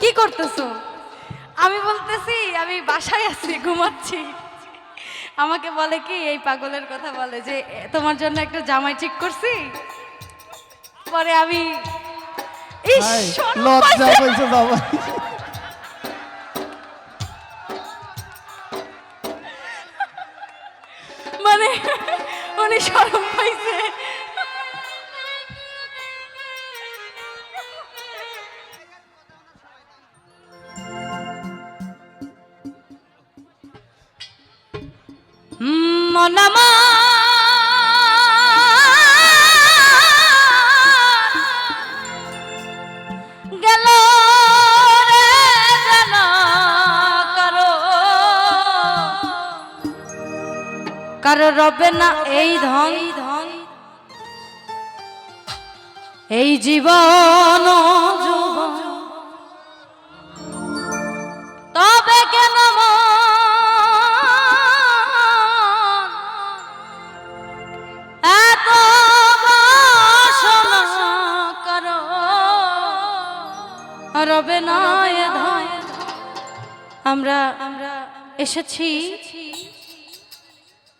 কি করতেছো? আমি বলতেছি আমি বাসায় আছি ঘুমাচ্ছি। আমাকে বলে কি এই পাগলের কথা বলে যে তোমার জন্য একটা জামাই ঠিক করছি? পরে আমি মানে উনি শরম পাইছে। মনামা গেল কারও রবে না এই ধন। এই জীবন আমরা এসেছি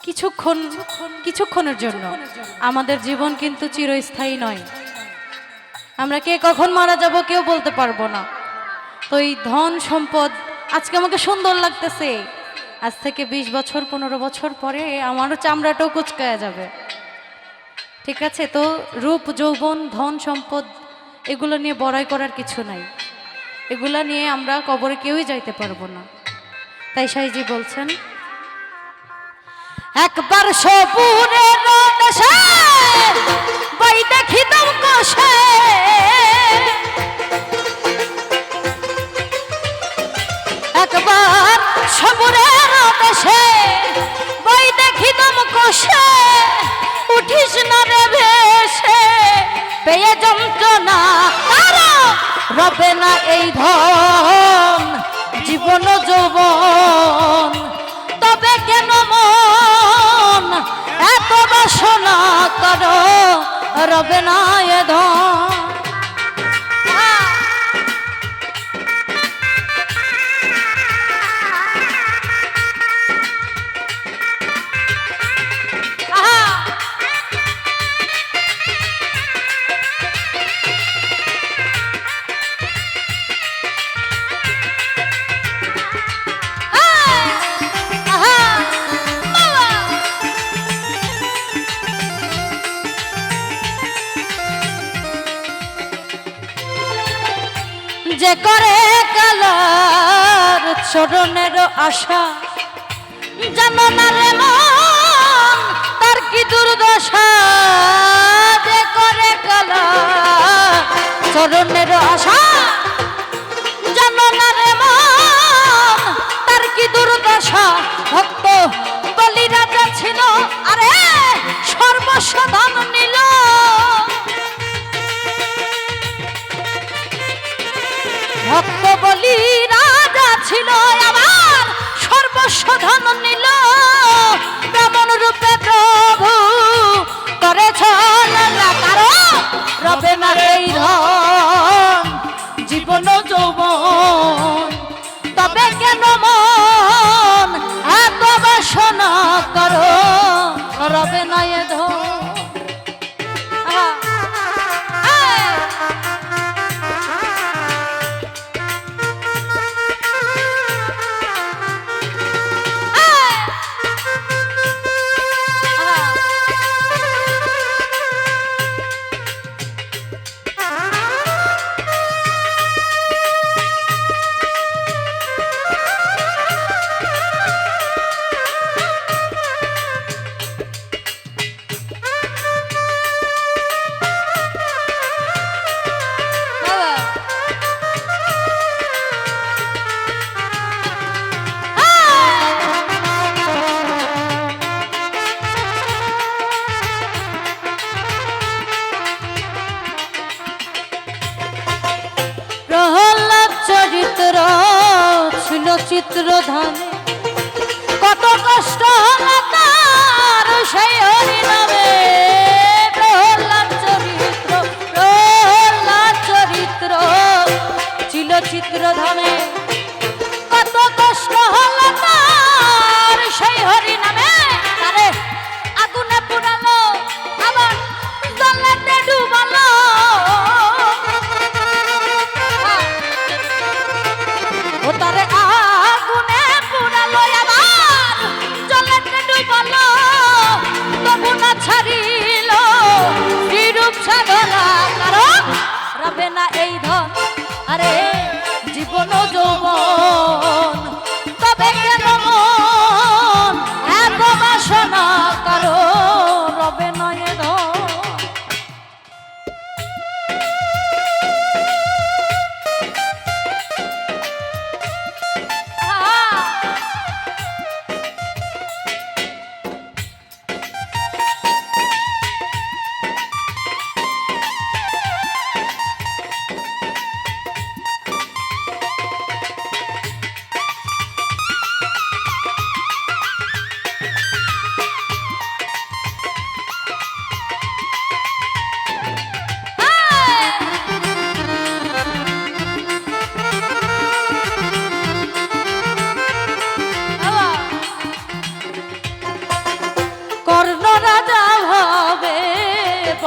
কিছুক্ষণ, কিছুক্ষণের জন্য। আমাদের জীবন কিন্তু চিরস্থায়ী নয়। আমরা কে কখন মারা যাব কেউ বলতে পারব না। তো এই ধন সম্পদ আজকে আমাকে সুন্দর লাগতেছে। আজ থেকে ২০ বছর, পনেরো বছর পরে আমারও চামড়াটাও কুচকায়া যাবে। ঠিক আছে? তো রূপ, যৌবন, ধন সম্পদ, এগুলো নিয়ে বড়াই করার কিছু নাই। এগুলা নিয়ে আমরা কবরে কেউই যাইতে পারব না। তাই সাইজি বলছেন, একবার সপুরের দেশে বই দেখিতাম কষে একবার সপুরের দেশে বই দেখিতাম কষে উঠিস না রে ভেসে, পেয়ে যন্ত্রণা রবে না এই ধন, জীবন যৌবন। তবে কেন মন? এত বাসনা করো, রবে না এ ধন। করে কালার চরণের আশা। জানো না রে মন, তার কি দুর্দশা যে করে কালার চরণের আশা? জানো না রে মন, তার কি দুর্দশা? ভক্ত বলি রাজা ছিল, আরে সর্বস্ব ধন নিল ভক্ত বলি, রাজা ছিল আমার সর্বস্ব ধন নিল। তেমন রূপে প্রভু করেছ কারও রবে না এই ধন, জীবন যৌবন। তবে কেন মন ছিল চিত্রধানে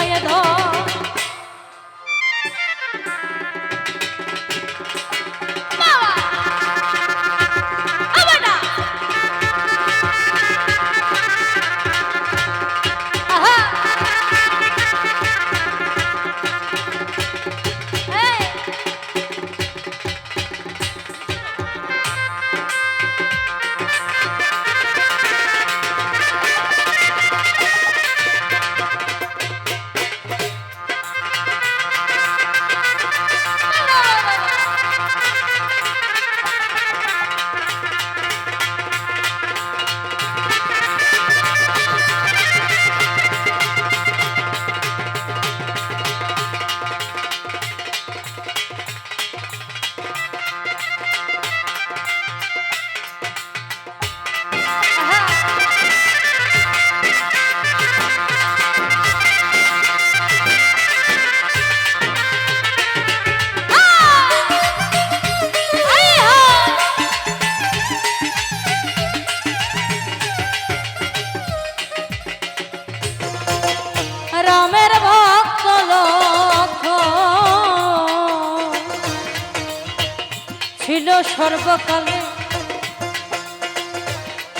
হৃদয় ধর সর্বকালে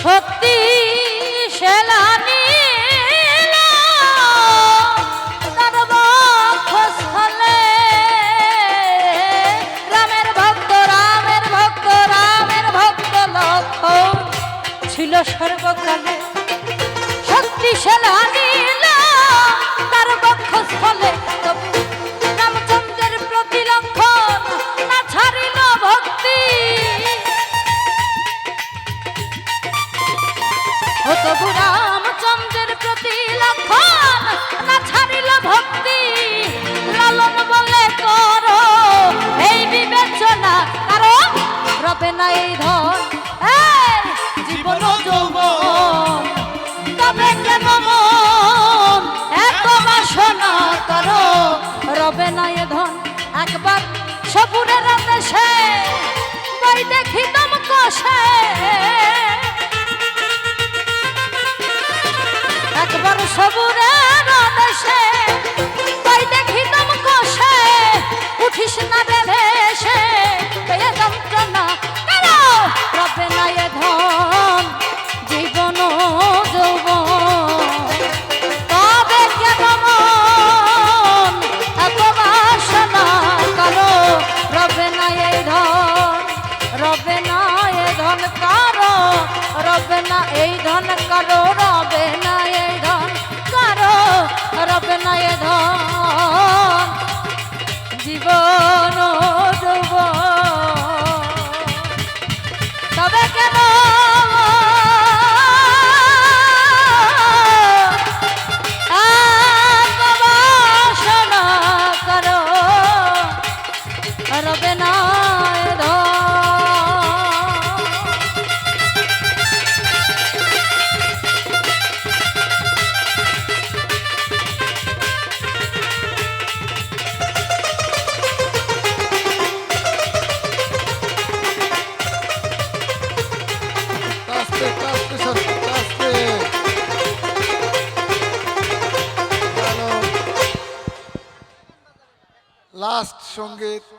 সত্যি না এই ধন জীবন যৌবন, তবে কেন মন এত বাসনা তার রবে না এ ধন। একবার সপুরে রাতে সে বাড়ি দেখি দম কষে। একবার সবুরে রাতে সে বাড়ি দেখি দম কষে। উঠিস না রে ভেসে পেয়ে দম না এই ধন করো রবে না এই ধন করো রবে না এ ধন জীবন সংগীত